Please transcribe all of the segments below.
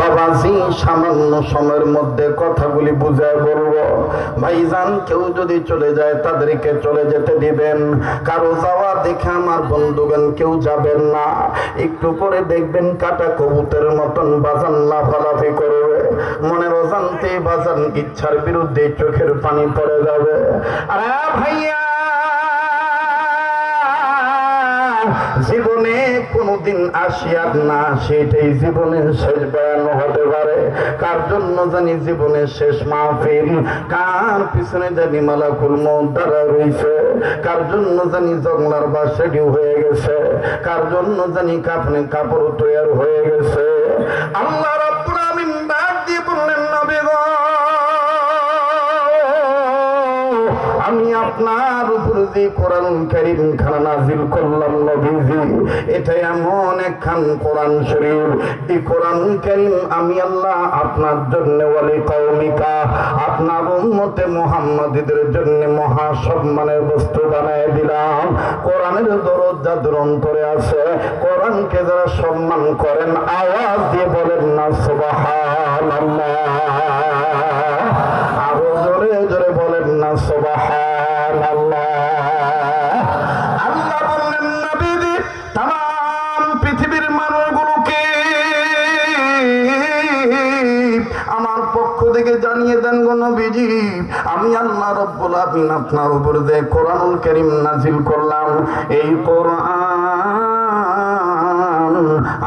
বাবাজি, সামান্য সময়ের মধ্যে কথাগুলি বুঝায় বলব। ভাইজান, কেউ যদি চলে যায়, তাদেরকে চলে যেতে দিবেন। কারও যাওয়া দেখে আমার বন্ধুগান কেউ যাবেন না। একটু পরে দেখবেন কাটা কবুতের মতন বাজান লাফালাফি করবে। মনের অজান্তে বাজান ইচ্ছার বিরুদ্ধে চোখের পানি পড়ে যাবে। আরে জীবনে কোনোদিন আসিয়ার না সেটাই জীবনের শেষ বয়ান হতে পারে। কার জন্য জানি জীবনের শেষ মাহফিল? কার পিছনে জানি মালাকুল মত দ্বারা রয়েছে কার জন্য জানি জংলার বাস রেডি হয়ে গেছে? কার জন্য জানি কাপনে কাপড় তৈয়ার হয়ে গেছে? আল্লাহ রাব্বুল আমিন আমি আপনার উপর যে কোরআন কারীম খানা নাজিল করলাম নবীজি, এটা এমন একখান কোরআন শরীফ। এই কোরআন কারীম আমি আল্লাহ আপনার জন্য ওয়ালি কওমিকা, আপনার উম্মতে মুহাম্মাদীদের জন্য মহা সম্মানের বস্তু বানায় দিলাম। কোরআনের দরদ যাদের অন্তরে আছে, কোরআনকে যারা সম্মান করেন, আওয়াজ দিয়ে বলেন না, সুবহানাল্লাহ। আরও আমার পক্ষ থেকে জানিয়ে দেন গো নবীজি, আমি আল্লাহ রব্বুল আমিন আপনার উপর যে কোরআনুল কারীম নাজিল করলাম, এই কোরআন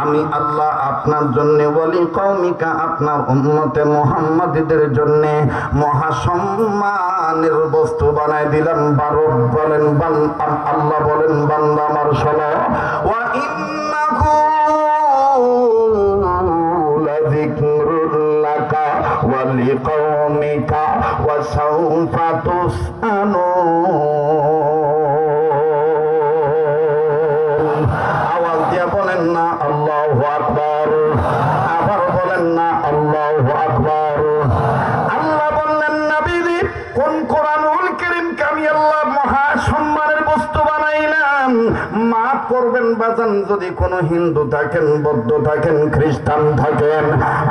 আমি আল্লাহ আপনার জন্য বলি কৌমিকা আপনার উন্মতে মোহাম্মদীদের জন্য মহাসম্মানের বস্তু বানায় দিলাম। বারো বলেন আল্লাহ বলেন, বান্দা আমার শোনো। ওয়া ইন্নাহু ওয়া وسوف تسألون আওয়াজ দিয়ে বলেন না আল্লাহু আকবার। আবার বলেন না আল্লাহু আকবার। করবেন বাজান, যদি কোনো হিন্দু থাকেন, বৌদ্ধ থাকেন, খ্রিস্টান থাকেন,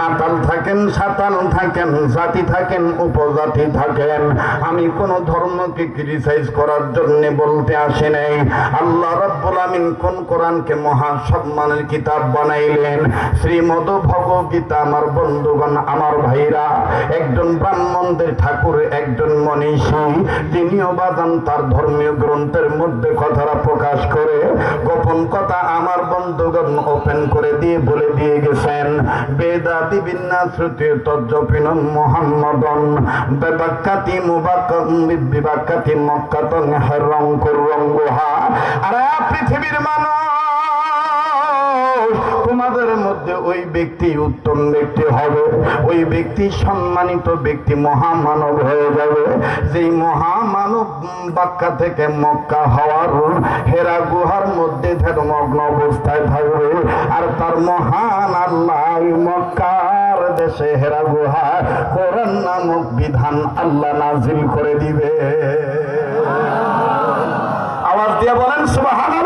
আতাল থাকেন, সাতাল থাকেন, জাতি থাকেন, উপজাতি থাকেন, আমি কোনো ধর্মকে ক্রিটিসাইজ করার জন্য বলতে আসি নাই। আল্লাহ রাব্বুল আমিন কোন কোরআনকে মহা সম্মানের কিতাব বানাইলেন? শ্রীমদ ভগবগীতা আমার বন্ধুগণ, আমার ভাইরা, একজন ব্রাহ্মণদের ঠাকুর, একজন মনীষী, তিনিও বাজান তার ধর্মীয় গ্রন্থের মধ্যে কথাটা প্রকাশ করে গোপন কথা আমার বন্ধুগণ ওপেন করে দিয়ে বলে দিয়ে গেছেন। বেদাতি বিন্যা শ্রুতি তজ্জপিন মোহাম্মদন। বেবাক্কাতি মুবাক্কাম বিবাক্কাতি মক্কাতন হেরং কুরঙ্গুহা আরে পৃথিবীর মানুষ, তোমাদের মধ্যে ওই ব্যক্তি উত্তম ব্যক্তি হবে। ওই ব্যক্তি সম্মানিত ব্যক্তি মহামানব হয়ে যাবে। যেই মহামানব বাক্কা থেকে মক্কা হওয়ার হেরা তার মহান আল্লাহ মক্কার দেশে হেরা গুহা কোরআন নামক বিধান আল্লাহ নাজিল করে দিবে। আওয়াজ দিয়ে বলেন, সুবহানাল্লাহ।